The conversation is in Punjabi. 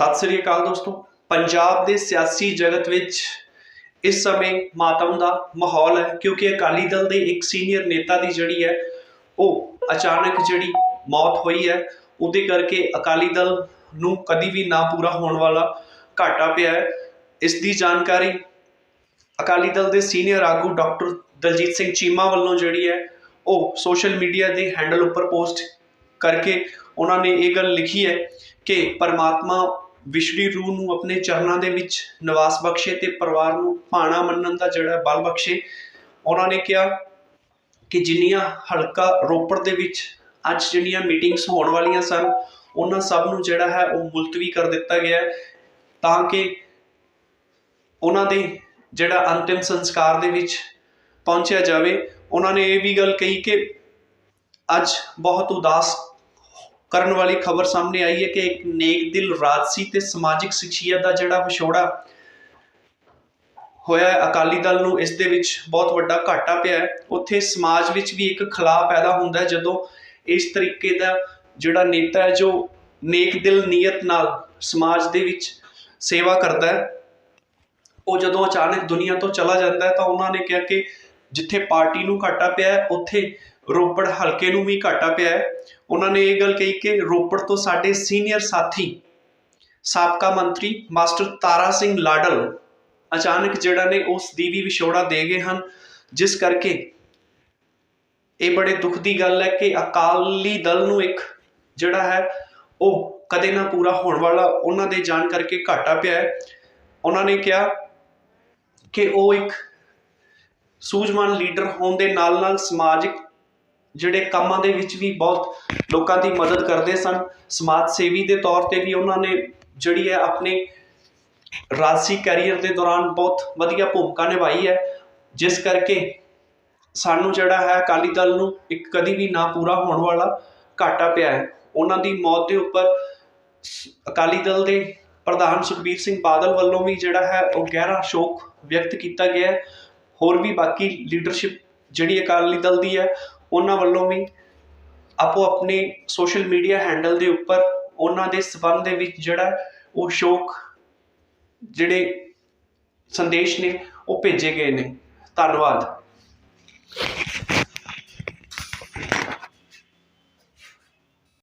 ਸਤਿ ਸ੍ਰੀ ਅਕਾਲ ਦੋਸਤੋ। ਪੰਜਾਬ ਦੇ ਸਿਆਸੀ ਜਗਤ ਵਿੱਚ ਇਸ ਸਮੇਂ ਮਾਤਮ ਦਾ ਮਾਹੌਲ ਹੈ ਕਿਉਂਕਿ ਅਕਾਲੀ ਦਲ ਦੇ ਇੱਕ ਸੀਨੀਅਰ ਨੇਤਾ ਦੀ ਜਿਹੜੀ ਹੈ, ਉਹ ਅਚਾਨਕ ਜਿਹੜੀ ਮੌਤ ਹੋਈ ਹੈ, ਉਹਦੇ ਕਰਕੇ ਅਕਾਲੀ ਦਲ ਨੂੰ ਕਦੀ ਵੀ ਨਾ ਪੂਰਾ ਹੋਣ ਵਾਲਾ ਘਾਟਾ ਪਿਆ ਹੈ। ਇਸ ਦੀ ਜਾਣਕਾਰੀ ਅਕਾਲੀ ਦਲ ਦੇ ਸੀਨੀਅਰ ਆਗੂ ਡਾਕਟਰ ਦਲਜੀਤ ਸਿੰਘ ਚੀਮਾ ਵੱਲੋਂ ਜਿਹੜੀ ਹੈ, ਉਹ ਸੋਸ਼ਲ ਮੀਡੀਆ ਦੇ ਹੈਂਡਲ ਉੱਪਰ ਪੋਸਟ ਕਰਕੇ ਉਹਨਾਂ ਨੇ ਇਹ ਗੱਲ ਲਿਖੀ ਹੈ ਕਿ ਪਰਮਾਤਮਾ ਵਿਸ਼ੜੀ ਰੂਹ ਨੂੰ ਆਪਣੇ ਚਰਨਾਂ ਦੇ ਵਿੱਚ ਨਿਵਾਸ ਬਖਸ਼ੇ ਤੇ ਪਰਿਵਾਰ ਨੂੰ ਭਾਣਾ ਮੰਨਣ ਦਾ ਜਿਹੜਾ ਬਲ ਬਖਸ਼ੇ, ਉਹਨਾਂ ਨੇ ਕਿਹਾ ਕਿ ਜਿੰਨੀਆਂ ਹਲਕਾ ਰੋਪੜ ਦੇ ਵਿੱਚ ਅੱਜ ਜਿਹੜੀਆਂ ਮੀਟਿੰਗਸ ਹੋਣ ਵਾਲੀਆਂ ਸਨ, ਉਹਨਾਂ ਸਭ ਨੂੰ ਜਿਹੜਾ ਹੈ ਉਹ ਮੁਲਤਵੀ ਕਰ ਦਿੱਤਾ ਗਿਆ ਹੈ ਤਾਂ ਕਿ ਉਹਨਾਂ ਦੇ ਜਿਹੜਾ ਅੰਤਿਮ ਸੰਸਕਾਰ ਦੇ ਵਿੱਚ ਪਹੁੰਚਿਆ ਜਾਵੇ। ਉਹਨਾਂ ਨੇ ਇਹ ਵੀ ਗੱਲ ਕਹੀ ਕਿ ਅੱਜ ਬਹੁਤ ਉਦਾਸ ਕਰਨ ਵਾਲੀ ਖਬਰ ਸਾਹਮਣੇ ਆਈ ਹੈ ਕਿ ਇੱਕ ਨੇਕ ਦਿਲ ਰਾਜਸੀ ਤੇ ਸਮਾਜਿਕ ਸ਼ਖਸੀਅਤ ਦਾ ਜਿਹੜਾ ਵਿਛੋੜਾ ਹੋਇਆ ਅਕਾਲੀ ਦਲ ਨੂੰ ਇਸ ਦੇ ਵਿੱਚ ਬਹੁਤ ਵੱਡਾ ਘਾਟਾ ਪਿਆ ਹੈ। ਉੱਥੇ ਸਮਾਜ ਵਿੱਚ ਵੀ ਇੱਕ ਖਲਾਅ ਪੈਦਾ ਹੁੰਦਾ ਹੈ, ਜਦੋਂ ਇਸ ਤਰੀਕੇ ਦਾ ਜਿਹੜਾ ਨੇਤਾ ਹੈ, ਜੋ ਨੇਕ ਦਿਲ ਨੀਅਤ ਨਾਲ ਸਮਾਜ ਦੇ ਵਿੱਚ ਸੇਵਾ ਕਰਦਾ ਹੈ, ਉਹ ਜਦੋਂ ਅਚਾਨਕ ਦੁਨੀਆ ਤੋਂ ਚਲਾ ਜਾਂਦਾ ਹੈ, ਤਾਂ ਉਹਨਾਂ ਨੇ ਕਿਹਾ ਕਿ ਜਿੱਥੇ ਪਾਰਟੀ ਨੂੰ ਘਾਟਾ ਪਿਆ ਉੱਥੇ ਰੋਪੜ ਹਲਕੇ ਨੂੰ ਵੀ ਘਾਟਾ ਪਿਆ ਹੈ। ਉਹਨਾਂ ਨੇ ਇਹ ਗੱਲ ਕਹੀ ਕਿ ਰੋਪੜ ਤੋਂ ਸਾਡੇ ਸੀਨੀਅਰ ਸਾਥੀ, ਸਾਬਕਾ ਮੰਤਰੀ ਮਾਸਟਰ ਤਾਰਾ ਸਿੰਘ ਲਾਡਲ ਅਚਾਨਕ ਜਿਹੜਾ ਨੇ ਉਸ ਦੀ ਵੀ ਵਿਛੋੜਾ ਦੇ ਗਏ ਹਨ, ਜਿਸ ਕਰਕੇ ਇਹ ਬੜੇ ਦੁੱਖ ਦੀ ਗੱਲ ਹੈ ਕਿ ਅਕਾਲੀ ਦਲ ਨੂੰ ਇੱਕ ਜਿਹੜਾ ਹੈ, ਉਹ ਕਦੇ ਨਾ ਪੂਰਾ ਹੋਣ ਵਾਲਾ ਉਹਨਾਂ ਦੇ ਜਾਣ ਕਰਕੇ ਘਾਟਾ ਪਿਆ ਹੈ। ਉਹਨਾਂ ਨੇ ਕਿਹਾ ਕਿ ਉਹ ਇੱਕ ਸੂਝਵਾਨ ਲੀਡਰ ਹੋਣ ਦੇ ਨਾਲ ਨਾਲ ਸਮਾਜਿਕ ਜਿਹੜੇ ਕੰਮਾਂ ਦੇ ਵਿੱਚ ਵੀ ਬਹੁਤ ਲੋਕਾਂ ਦੀ ਮਦਦ ਕਰਦੇ ਸਨ, ਸਮਾਜ ਸੇਵੀ ਦੇ ਤੌਰ ਤੇ ਵੀ ਉਹਨਾਂ ਨੇ ਜਿਹੜੀ ਹੈ ਆਪਣੇ ਰਾਜਸੀ ਕੈਰੀਅਰ ਦੇ ਦੌਰਾਨ ਬਹੁਤ ਵਧੀਆ ਭੂਮਿਕਾ ਨਿਭਾਈ ਹੈ। ਜਿਸ ਕਰਕੇ ਸਾਨੂੰ ਜਿਹੜਾ ਹੈ ਅਕਾਲੀ ਦਲ ਨੂੰ ਇੱਕ ਕਦੀ ਵੀ ਨਾ ਪੂਰਾ ਹੋਣ ਵਾਲਾ ਘਾਟਾ ਪਿਆ ਹੈ। ਉਹਨਾਂ ਦੀ ਮੌਤ ਦੇ ਉੱਪਰ ਅਕਾਲੀ ਦਲ ਦੇ ਪ੍ਰਧਾਨ ਸੁਖਬੀਰ ਸਿੰਘ ਬਾਦਲ ਵੱਲੋਂ ਵੀ ਜਿਹੜਾ ਹੈ ਉਹ ਗਹਿਰਾ ਸ਼ੋਕ ਵਿਅਕਤ ਕੀਤਾ ਗਿਆ ਹੈ। ਹੋਰ ਵੀ ਬਾਕੀ ਲੀਡਰਸ਼ਿਪ ਜਿਹੜੀ ਅਕਾਲੀ ਦਲ ਦੀ ਹੈ ਉਹਨਾਂ ਵੱਲੋਂ ਵੀ ਆਪੋ ਆਪਣੇ ਸੋਸ਼ਲ ਮੀਡੀਆ ਹੈਂਡਲ ਦੇ ਉੱਪਰ ਉਹਨਾਂ ਦੇ ਸਬੰਧ ਦੇ ਵਿੱਚ ਜਿਹੜਾ ਉਹ ਸ਼ੋਕ ਜਿਹੜੇ ਸੰਦੇਸ਼ ਨੇ ਉਹ ਭੇਜੇ ਗਏ ਨੇ। ਧੰਨਵਾਦ।